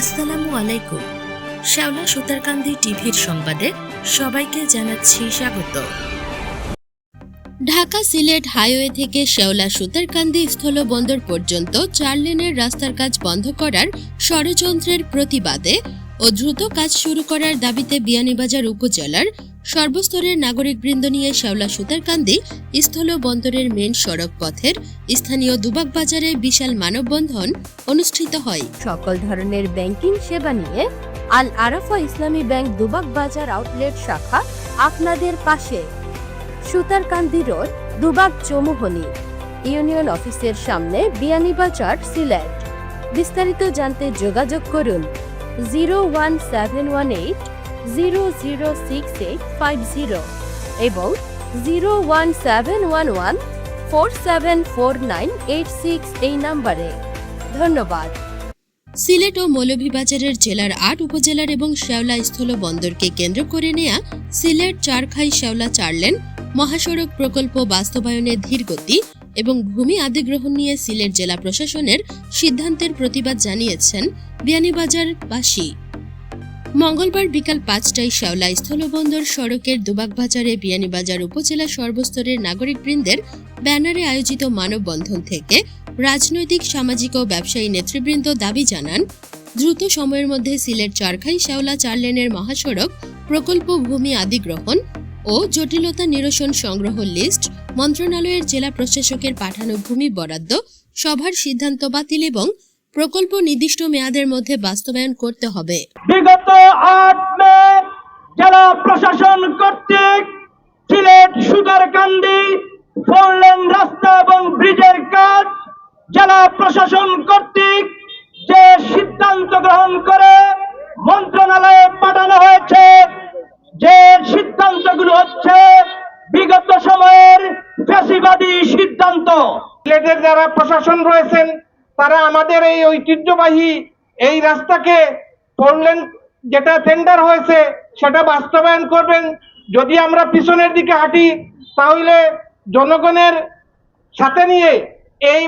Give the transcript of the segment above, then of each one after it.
আসসালামু আলাইকুম। শ্যাওলা সুতারকান্দি টিভির সংবাদে সবাইকে জানাচ্ছি স্বাগত। ঢাকা সিলেট হাইওয়ে থেকে শেওলা সুতারকান্দি স্থলবন্দর পর্যন্ত চার লেনের রাস্তার কাজ বন্ধ করার ষড়যন্ত্রের প্রতিবাদে ও দ্রুত কাজ শুরু করার দাবিতে বিয়ানীবাজার উপজেলার সর্বস্তরের নাগরিকবৃন্দ নিয়ে শেওলা সুতারকান্দি স্থল বন্দরের মেন সড়ক পথের স্থানীয় দুবাক বাজারে বিশাল মানববন্ধন অনুষ্ঠিত হয়। সকল ধরনের ব্যাংকিং সেবা নিয়ে আল আরাফা ইসলামী ব্যাংক দুবাক বাজার আউটলেট শাখা আপনাদের পাশে। সুতারকান্দি রোড দুবাগ চৌমুহনী, ইউনিয়ন অফিসের সামনে বিয়ানীবাজার সিলেট। বিস্তারিত জানতে যোগাযোগ করুন, zero one seven one eight zero zero six eight five zero এবং zero one seven one one four seven four nine eight six এই নম্বরে। ধন্যবাদ। সিলেট ও মৌলভীবাজারের জেলার আট উপজেলার এবং শেওলা স্থল বন্দরকে কেন্দ্র করে নেয়া সিলেট, চারখাই শেওলা চারলেন মহাসড়ক প্রকল্প বাস্তবায়নে ধীরগতি এবং ভূমি আদিগ্রহণ নিয়ে সিলেট জেলা প্রশাসনের সিদ্ধান্তের প্রতিবাদ জানিয়েছেন বিয়ানীবাজারবাসী। মঙ্গলবার বিকাল পাঁচটায় শেওলা স্থলবন্দর সড়কের দুবাগবাজারে বিয়ানীবাজার উপজেলা সর্বস্তরের নাগরিকবৃন্দের ব্যানারে আয়োজিত মানববন্ধন থেকে রাজনৈতিক, সামাজিক ও ব্যবসায়ী নেতৃবৃন্দ দাবি জানান, দ্রুত সময়ের মধ্যে সিলেট চারখাই শেওলা চার লেনের মহাসড়ক, প্রকল্প ভূমি আদিগ্রহণ ও জটিলতা নিরসন সংগ্রহ লিস্ট, মন্ত্রণালয়ের জেলা প্রশাসকের পাঠানো ভূমি বরাদ্দ, সভার সিদ্ধান্ত বাতিল এবং প্রকল্প নির্দিষ্ট মেয়াদের মধ্যে বাস্তবায়ন করতে হবে। বিগত আট মে জেলা প্রশাসন কর্তৃক সিলেট সুতারকান্দি ফোর লেন রাস্তা এবং ব্রিজের কাজ জেলা প্রশাসন কর্তৃক যে সিদ্ধান্ত গ্রহণ করে মন্ত্রণালয়ে পাঠানো হয়েছে যে সিদ্ধান্তগুলো হচ্ছে বিগত সময়ের ফ্যাসিবাদী সিদ্ধান্ত। সিলেটের যারা প্রশাসন রয়েছেন তারা আমাদের এই ঐতিহ্যবাহী এই রাস্তাকে ফোরলেন যেটা টেন্ডার হয়েছে, সেটা বাস্তবায়ন করবেন। যদি আমরা পিছনের দিকে হাঁটি, তাহলে জনগণের সাথে নিয়ে এই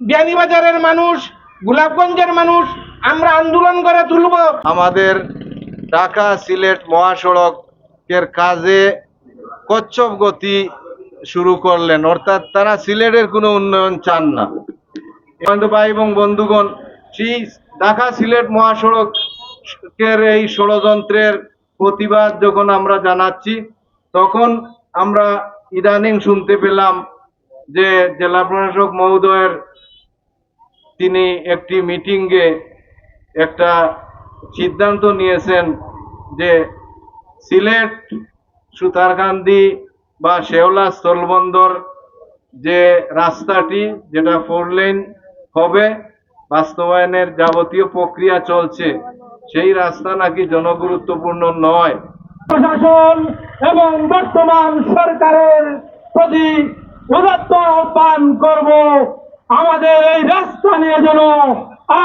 বিয়ানীবাজারের মানুষ, গোলাপগঞ্জের মানুষ, আমরা আন্দোলন করে তুলব। আমাদের ঢাকা সিলেট মহাসড়কের কাজে কচ্ছপ গতি শুরু করলেন। অর্থাৎ তারা সিলেটের কোনো উন্নয়ন চান না। বন্ধু ভাই এবং বন্ধুগণ সেই ঢাকা সিলেট মহাসড়কের এই ষড়যন্ত্রের প্রতিবাদ যখন আমরা জানাচ্ছি, তখন আমরা ইদানিং শুনতে পেলাম যে জেলা প্রশাসক মহোদয়ের তিনি একটি মিটিংয়ে একটা সিদ্ধান্ত নিয়েছেন যে সিলেট, সুতারকান্দি বা শেওলা স্থলবন্দর যে রাস্তাটি, যেটা ফোর লেন হবে? বাস্তবায়নের যাবতীয় প্রক্রিয়া চলছে। সেই রাস্তা নাকি জনগুরুত্বপূর্ণ নয়। প্রশাসন এবং বর্তমান সরকারের প্রতি আহ্বান করব, আমাদের এই রাস্তা নিয়ে যেন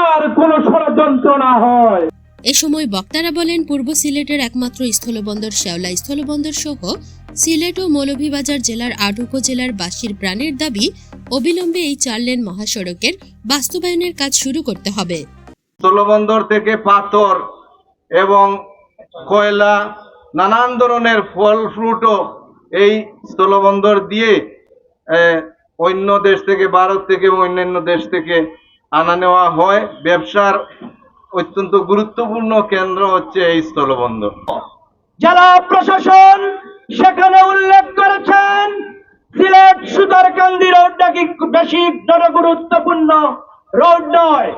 আর কোনো ষড়যন্ত্র না হয়। এ সময় বক্তারা বলেন, পূর্ব সিলেটের একমাত্র স্থলবন্দর শেওলা স্থলবন্দর সহ সিলেট ও মৌলভীবাজার জেলার আট উপজেলার বাসীর প্রাণের দাবি, অবিলম্বে এই চার লেন মহাসড়কের বাস্তবায়নের কাজ শুরু করতে হবে। স্থলবন্দর থেকে পাথর এবং কয়লা, নানান ধরনের ফল, ফ্রুটও এই স্থলবন্দর দিয়ে অন্য দেশ থেকে, ভারত থেকে এবং অন্যান্য দেশ থেকে আনা নেওয়া হয়। ব্যবসার অত্যন্ত গুরুত্বপূর্ণ কেন্দ্র হচ্ছে এই স্থলবন্দর। জেলা প্রশাসন সেখানে উল্লেখ করেছেন, সিলেট সুতারকান্দি রোডটা কি বেশি জনগুরুত্বপূর্ণ? রোড নয়।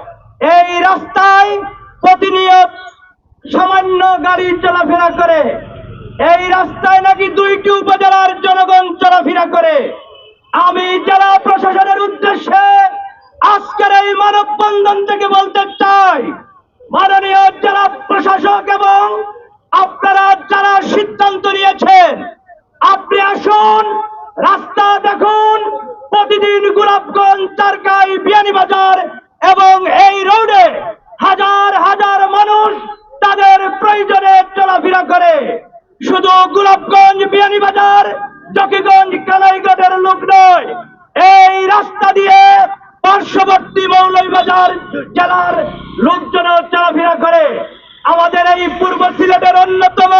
এই রাস্তায় প্রতিনিয়ত সামান্য গাড়ি চলাফেরা করে। এই রাস্তায় নাকি দুইটি উপজেলার জনগণ চলাফেরা করে। আমি জেলা প্রশাসনের উদ্দেশ্যে আজকের এই মানববন্ধন থেকে বলতে চাই মাননীয় জেলা প্রশাসক এবং আপনারা যারা সিদ্ধান্ত নিয়েছেন, আপনি আসুন, রাস্তা দেখুন, প্রতিদিন গোলাপগঞ্জ চারকাই বিয়ানীবাজার এবং এই রোডে হাজার হাজার মানুষ তাদের প্রয়োজনে চলাফেরা করে। শুধু গোলাপগঞ্জ বিয়ানীবাজার জকিগঞ্জ কানাইগঞ্জের লোক নয়, এই রাস্তা দিয়ে পার্শ্ববর্তী মৌলভীবাজার জেলার লোকজন চলাফেরা এই পূর্ব সিলেটের অন্যতম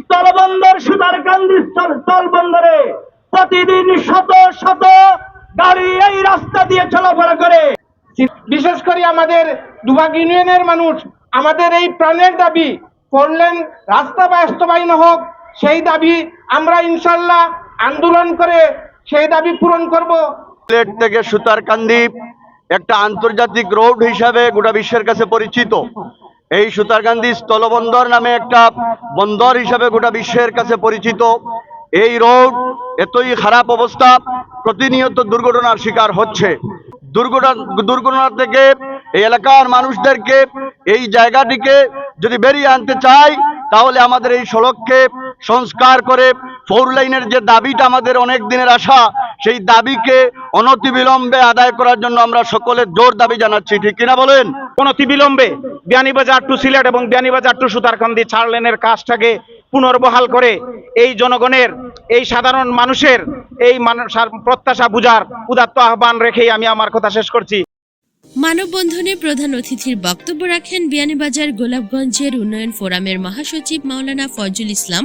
স্থলবন্দর সুতারকান্দি স্থল- স্থলবন্দরে প্রতিদিন শত শত গাড়ি এই রাস্তা দিয়ে চলাফেরা করে। বিশেষ করে আমাদের দুবাগ ইউনিয়নের মানুষ আমাদের এই প্রাণের দাবি করলেন রাস্তা বাস্তবায়ন হোক সেই দাবি আমরা ইনশাল্লাহ আন্দোলন করে সেই দাবি পূরণ করব। সিলেট থেকে সুতারকান্দি একটা আন্তর্জাতিক রোড হিসাবে গোটা বিশ্বের কাছে পরিচিত। এই সুতারকান্দি স্থলবন্দর নামে একটা বন্দর হিসাবে গোটা বিশ্বের কাছে পরিচিত। এই রোড এতই খারাপ অবস্থা, প্রতিনিয়ত দুর্ঘটনার শিকার হচ্ছে। দুর্ঘটনা দুর্ঘটনা থেকে এই এলাকার মানুষদেরকে, এই জায়গাটিকে যদি বেরিয়ে আনতে চাই, তাহলে আমাদের এই সড়ককে সংস্কার করে ফোর লাইনের যে দাবিটা আমাদের অনেক দিনের আশা, সেই দাবিকে অনতিবিলম্বে আদায় করার জন্য আমরা সকলে জোর দাবি জানাচ্ছি ঠিক কিনা বলেন? অনতিবিলম্বে বিয়ানীবাজার টু সিলেট এবং বিয়ানীবাজার টু সুতারকান্দি চার লেনের কাজটাকে পুনর্বহাল করে এই জনগণের এই সাধারণ মানুষের এই প্রত্যাশা বুঝার উদাত্ত আহ্বান রেখেই আমি আমার কথা শেষ করছি। মানববন্ধনে প্রধান অতিথির বক্তব্য রাখেন বিয়ানীবাজার গোলাপগঞ্জের উন্নয়ন ফোরামের মহাসচিব মাওলানা ফজল ইসলাম।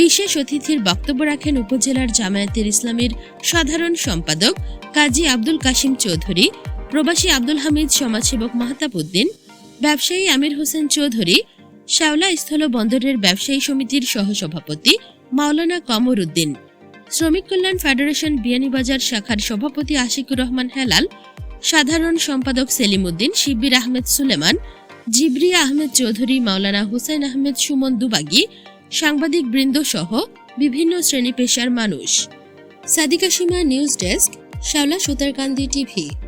বিশেষ অতিথির বক্তব্য রাখেন উপজেলার জামায়াতের ইসলামের সাধারণ সম্পাদক কাজী আব্দুল কাশিম চৌধুরী, প্রবাসী আব্দুল হামিদ সমাজসেবক মাহতাব উদ্দিন, ব্যবসায়ী আমির হোসেন চৌধুরী, শ্যাওলা স্থল বন্দরের ব্যবসায়ী সমিতির সহসভাপতি মাওলানা কমর উদ্দিন, শ্রমিক কল্যাণ ফেডারেশন বিয়ানীবাজার শাখার সভাপতি আশিকুর রহমান হেলাল, সাধারণ সম্পাদক সেলিম উদ্দিন, শিব্বির আহমেদ সুলেমান, জিবরিয়া আহমেদ চৌধুরী, মাওলানা হুসাইন আহমেদ সুমন দুবাগি সাংবাদিক বৃন্দ সহ বিভিন্ন শ্রেণি পেশার মানুষ। Sadika Seema news desk Shaola Sutarkandi TV.